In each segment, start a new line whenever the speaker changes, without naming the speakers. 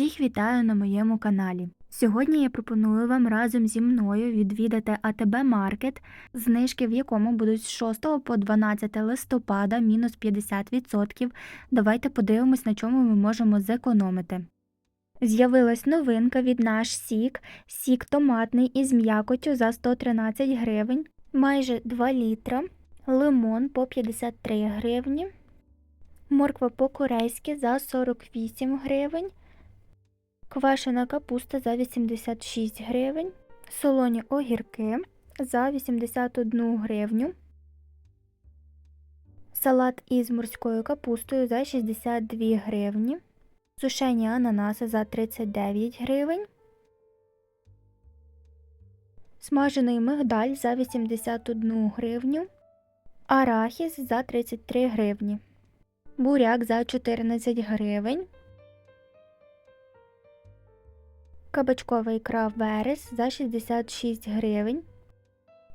Всіх вітаю на моєму каналі. Сьогодні я пропоную вам разом зі мною відвідати АТБ Маркет, знижки в якому будуть з 6 по 12 листопада мінус 50%. Давайте подивимось, на чому ми можемо зекономити. З'явилась новинка від наш сік, сік томатний із м'якотю за 113 гривень, майже 2 літра, лимон по 53 гривні, морква по-корейськи за 48 гривень, квашена капуста за 86 гривень, солоні огірки за 81 гривню, салат із морською капустою за 62 гривні, сушені ананаси за 39 гривень, смажений мигдаль за 81 гривню, арахіс за 33 гривні, буряк за 14 гривень. Кабачкова ікра верес за 66 гривень.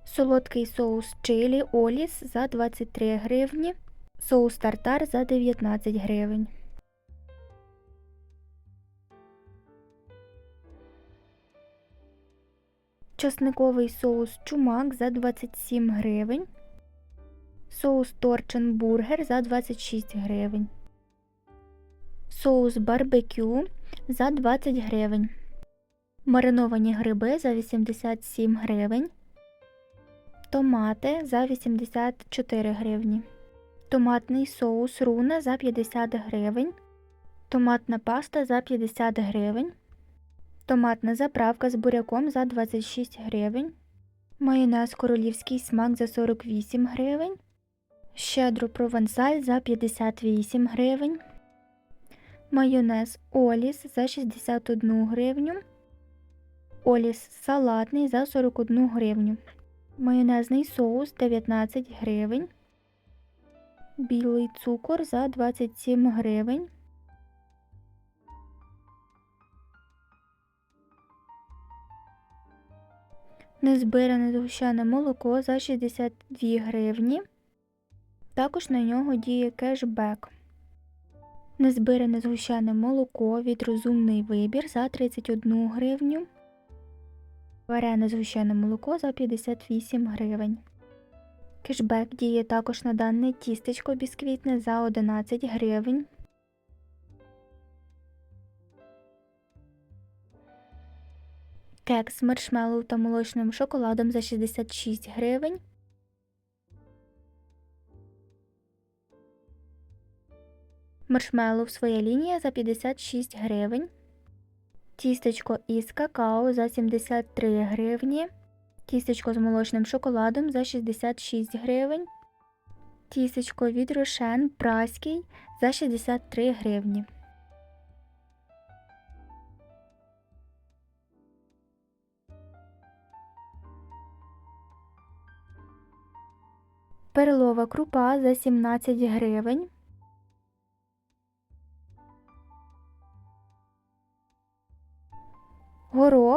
Солодкий соус чилі Оліс за 23 гривні. Соус тартар за 19 гривень. Чосниковий соус чумак за 27 гривень. Соус торчин бургер за 26 гривень. Соус барбекю за 20 гривень. Мариновані гриби за 87 гривень. Томати за 84 гривні. Томатний соус руна за 50 гривень. Томатна паста за 50 гривень. Томатна заправка з буряком за 26 гривень. Майонез королівський смак за 48 гривень. Щедро провансаль за 58 гривень. Майонез Оліс за 61 гривню. Оліс салатний за 41 гривню. Майонезний соус 19 гривень. Білий цукор за 27 гривень. Незбиране згущене молоко за 62 гривні. Також на нього діє кешбек. Незбиране згущене молоко від розумний вибір за 31 гривню. Варене згущене молоко за 58 гривень. Кешбек діє також на дане тістечко бісквітне за 11 гривень. Кекс з маршмеллоу та молочним шоколадом за 66 гривень. Маршмеллоу своя лінія за 56 гривень. Тістечко із какао за 73 гривні. Тістечко з молочним шоколадом за 66 гривень. Тістечко від рошен праський за 63 гривні. Перлова крупа за 17 гривень.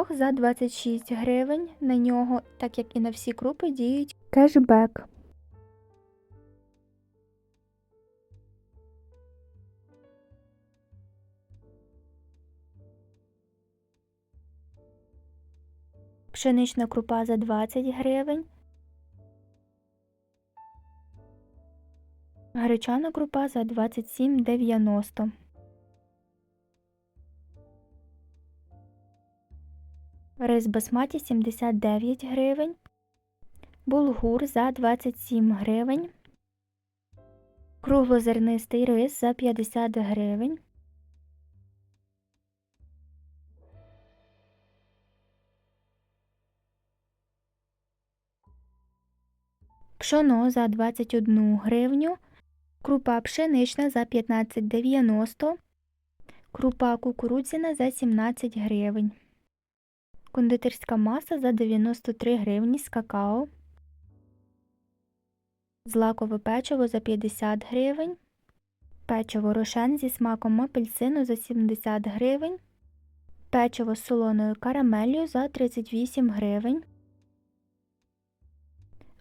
Горох за 26 гривень. На нього, так як і на всі крупи, діють кешбек. Пшенична крупа за 20 гривень. Гречана крупа за 27,90. Рис басматі 79 гривень. Булгур за 27 гривень. Круглозернистий рис за 50 гривень. Пшоно за 21 гривню. Крупа пшенична за 15,90. Крупа кукурудзяна за 17 гривень. Кондитерська маса за 93 гривні з какао. Злакове печиво за 50 гривень. Печиво рошен зі смаком апельсину за 70 гривень. Печиво з солоною карамеллю за 38 гривень.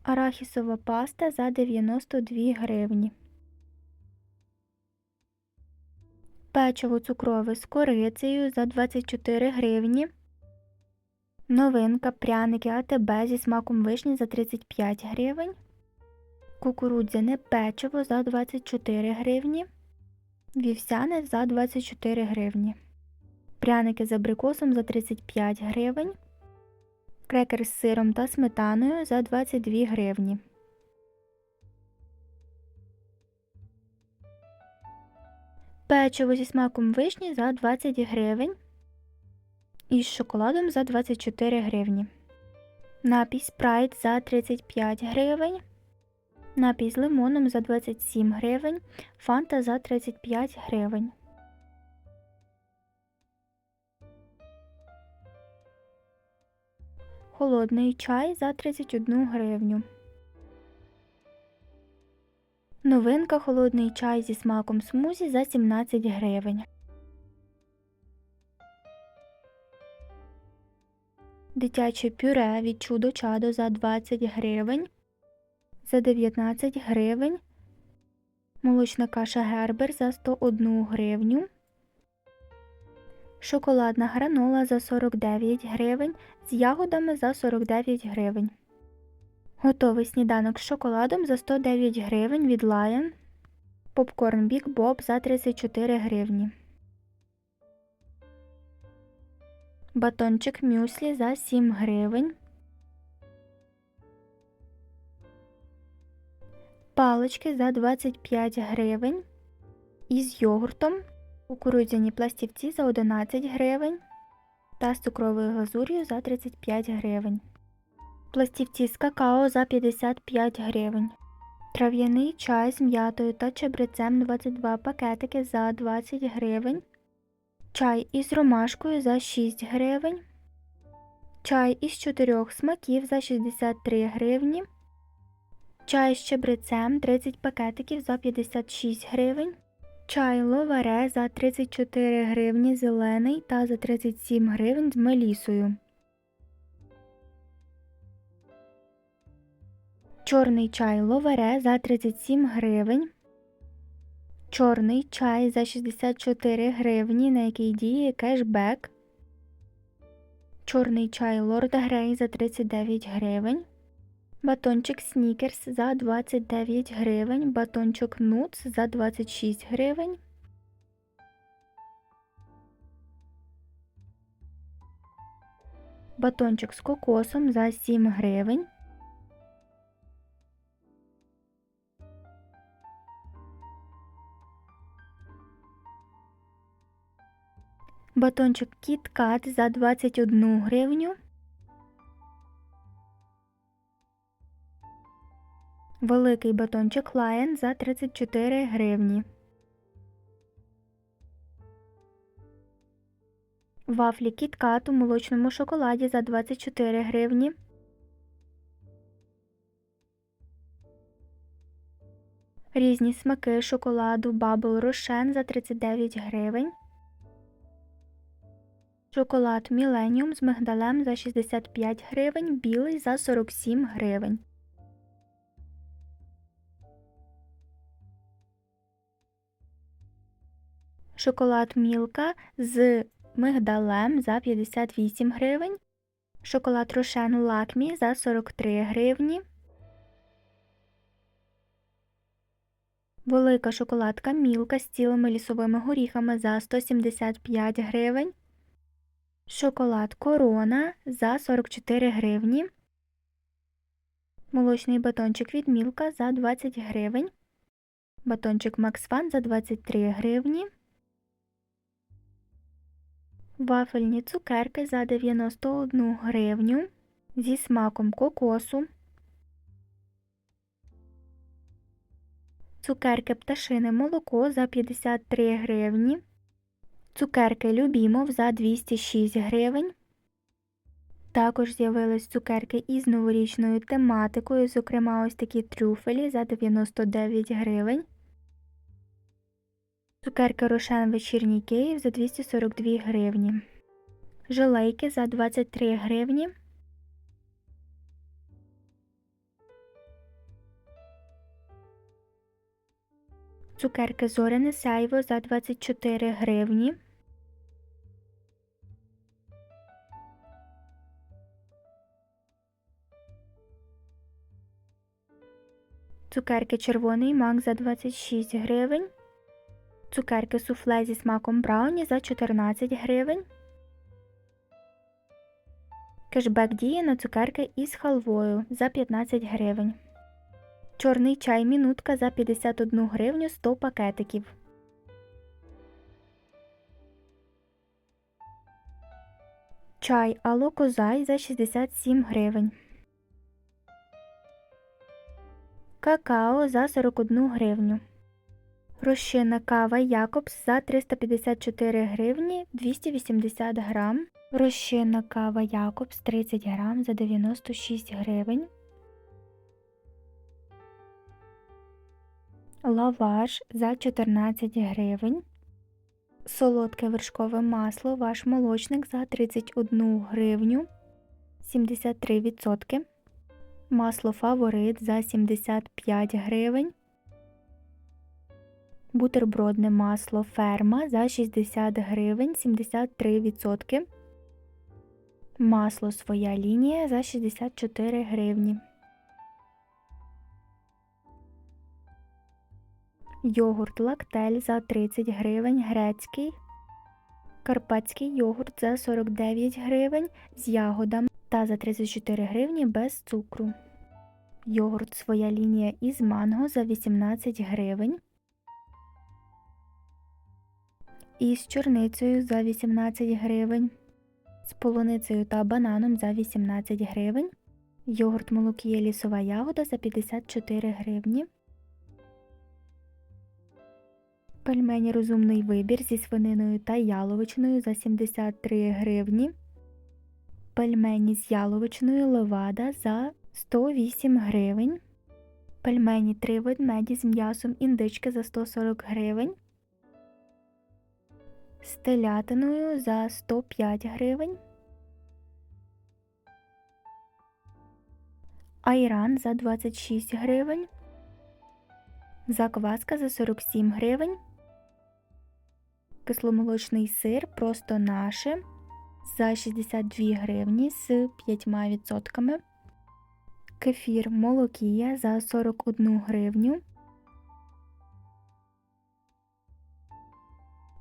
Арахісова паста за 92 гривні. Печиво цукрове з корицею за 24 гривні. Новинка пряники АТБ зі смаком вишні за 35 гривень. Кукурудзяне печиво за 24 гривні. Вівсяне за 24 гривні. Пряники з абрикосом за 35 гривень. Крекер з сиром та сметаною за 22 гривні. Печиво зі смаком вишні за 20 гривень. І з шоколадом за 24 гривні. Напій спрайт за 35 гривень. Напій з лимоном за 27 гривень. Фанта за 35 гривень. Холодний чай за 31 гривню. Новинка холодний чай зі смаком смузі за 17 гривень. Дитяче пюре від чудо чадо за 20 гривень. За 19 гривень. Молочна каша Гербер за 101 гривню. Шоколадна гранола за 49 гривень. З ягодами за 49 гривень. Готовий сніданок з шоколадом за 109 гривень від Lion. Попкорн Big Bob за 34 гривні. Батончик мюслі за 7 гривень. Палички за 25 гривень. Із йогуртом. Кукурудзяні пластівці за 11 гривень. Та з цукровою глазур'ю за 35 гривень. Пластівці з какао за 55 гривень. Трав'яний чай з м'ятою та чебрецем 22 пакетики за 20 гривень. Чай із ромашкою за 6 гривень. Чай із 4 смаків за 63 гривні. Чай з чебрецем 30 пакетиків за 56 гривень. Чай ловаре за 34 гривні зелений та за 37 гривень з мелісою. Чорний чай ловере за 37 гривень. Чорний чай за 64 гривні, на який діє кешбек. Чорний чай Лорд Грей за 39 гривень. Батончик Снікерс за 29 гривень. Батончик Нутс за 26 гривень. Батончик з кокосом за 7 гривень. Батончик KitKat за 21 гривню. Великий батончик Lion за 34 гривні. Вафлі KitKat у молочному шоколаді за 24 гривні. Різні смаки шоколаду Bubble Рошен за 39 гривень. Шоколад Міленіум з мигдалем за 65 гривень, білий за 47 гривень. Шоколад Мілка з мигдалем за 58 гривень. Шоколад Рошен Лакмі за 43 гривні. Велика шоколадка Мілка з цілими лісовими горіхами за 175 гривень. Шоколад Корона за 44 гривні. Молочний батончик від Мілка за 20 гривень. Батончик Максфан за 23 гривні. Вафельні цукерки за 91 гривню. Зі смаком кокосу. Цукерки пташине молоко за 53 гривні. Цукерки Любімов за 206 гривень. Також з'явились цукерки із новорічною тематикою, зокрема, ось такі трюфелі за 99 гривень. Цукерки Рошен вечірній Київ за 242 гривні. Желейки за 23 гривні. Цукерки зоряне сяйво за 24 гривні. Цукерки червоний мак за 26 гривень. Цукерки суфле зі смаком брауні за 14 гривень. Кешбек діє на цукерки із халвою за 15 гривень. Чорний чай мінутка за 51 гривню 100 пакетиків. Чай Ало Козай за 67 гривень. Какао за 41 гривню. Розчинна кава Якобс за 354 гривні 280 грам. Розчинна кава Якобс 30 грам за 96 гривень. Лаваш за 14 гривень. Солодке вершкове масло ваш молочник за 31 гривню 73%. Масло фаворит за 75 гривень. Бутербродне масло ферма за 60 гривень 73%. Масло своя лінія за 64 гривні. Йогурт лактель за 30 гривень грецький. Карпатський йогурт за 49 гривень з ягодами та за 34 гривні без цукру. Йогурт своя лінія із манго за 18 гривень. Із чорницею за 18 гривень. З полуницею та бананом за 18 гривень. Йогурт молокія лісова ягода за 54 гривні. Пельмені розумний вибір зі свининою та яловичиною за 73 гривні. Пельмені з яловичиною левада за 108 гривень. Пельмені 3 ведмеді з м'ясом індички за 140 гривень. З телятиною за 105 гривень. Айран за 26 гривень. Закваска за 47 гривень. Кисломолочний сир просто наше за 62 гривні з 5%. Кефір молокія за 41 гривню.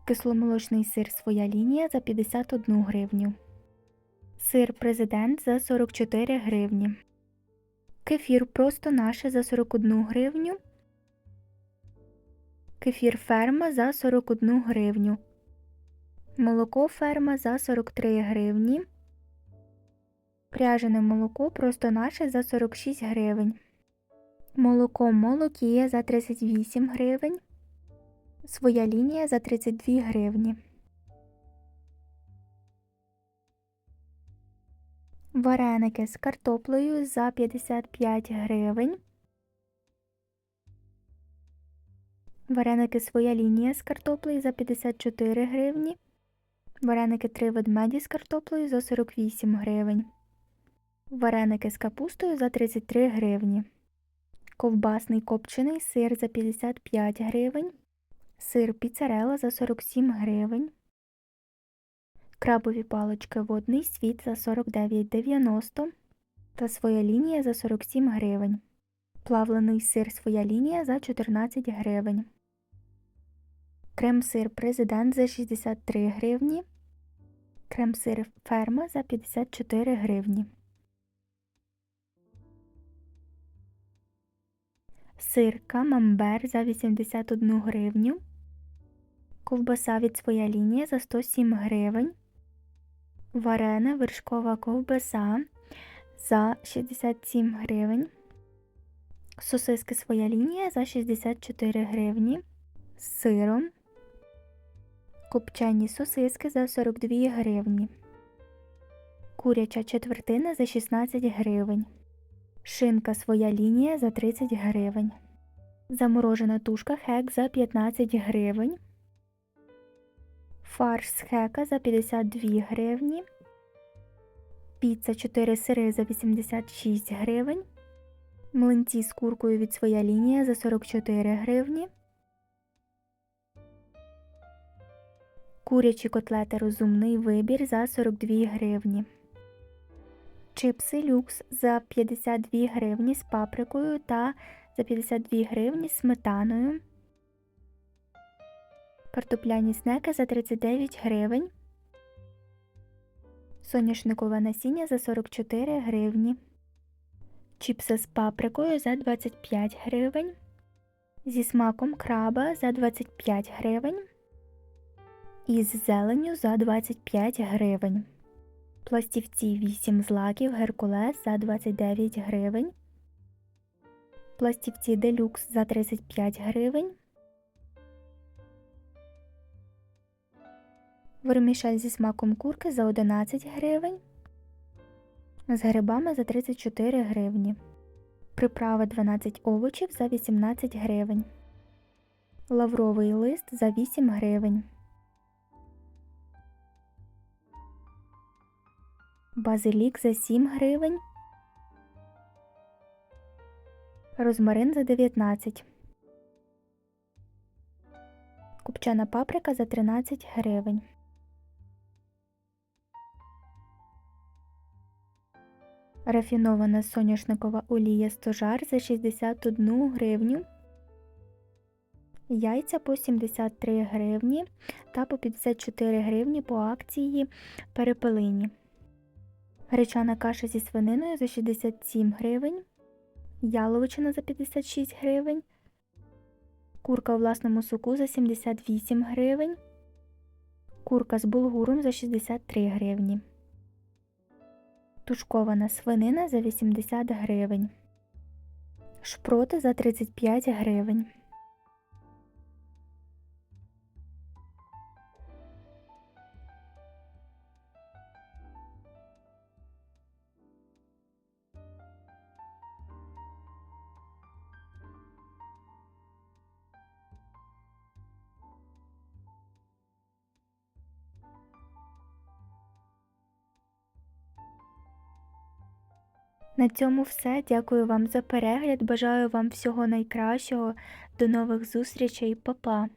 Кисломолочний сир своя лінія за 51 гривню. Сир президент за 44 гривні. Кефір просто наше за 41 гривню. Кефір ферма за 41 гривню. Молоко ферма за 43 гривні. Пряжене молоко просто наше за 46 гривень. Молоко молокія за 38 гривень. Своя лінія за 32 гривні. Вареники з картоплею за 55 гривень. Вареники своя лінія з картоплею за 54 гривні. Вареники 3 ведмеді з картоплею за 48 гривень. Вареники з капустою за 33 гривні. Ковбасний копчений сир за 55 гривень. Сир піцерела за 47 гривень. Крабові палички водний світ за 49,90 та своя лінія за 47 гривень. Плавлений сир своя лінія за 14 гривень. Крем-сир президент за 63 гривні. Крем-сир ферма за 54 гривні. Сир камамбер за 81 гривню. Ковбаса від своя лінія за 107 гривень. Варена вершкова ковбаса за 67 гривень. Сосиски своя лінія за 64 гривні. З сиром. Копчені сосиски за 42 гривні. Куряча четвертина за 16 гривень. Шинка своя лінія за 30 гривень. Заморожена тушка хек за 15 гривень. Фарш з хека за 52 гривні. Піца 4 сири за 86 гривень. Млинці з куркою від своя лінія за 44 гривні. Курячі котлети розумний вибір за 42 гривні. Чипси люкс за 52 гривні з паприкою та за 52 гривні з сметаною. Картопляні снеки за 39 гривень. Соняшникове насіння за 44 гривні. Чіпси з паприкою за 25 гривень. Зі смаком краба за 25 гривень. І з зеленню за 25 гривень. Пластівці 8 злаків Геркулес за 29 гривень. Пластівці делюкс за 35 гривень. Вермішель зі смаком курки за 11 гривень. З грибами за 34 гривні. Приправа 12 овочів за 18 гривень. Лавровий лист за 8 гривень. Базилік за 7 гривень. Розмарин за 19. Купчана паприка за 13 гривень. Рафінована соняшникова олія стожар за 61 гривню. Яйця по 73 гривні та по 54 гривні по акції перепелині. Гречана каша зі свининою за 67 гривень. Яловичина за 56 гривень. Курка у власному соку за 78 гривень. Курка з булгуром за 63 гривні. Тушкована свинина за 80 гривень. Шпроти за 35 гривень. На цьому все. Дякую вам за перегляд. Бажаю вам всього найкращого. До нових зустрічей, Па-па!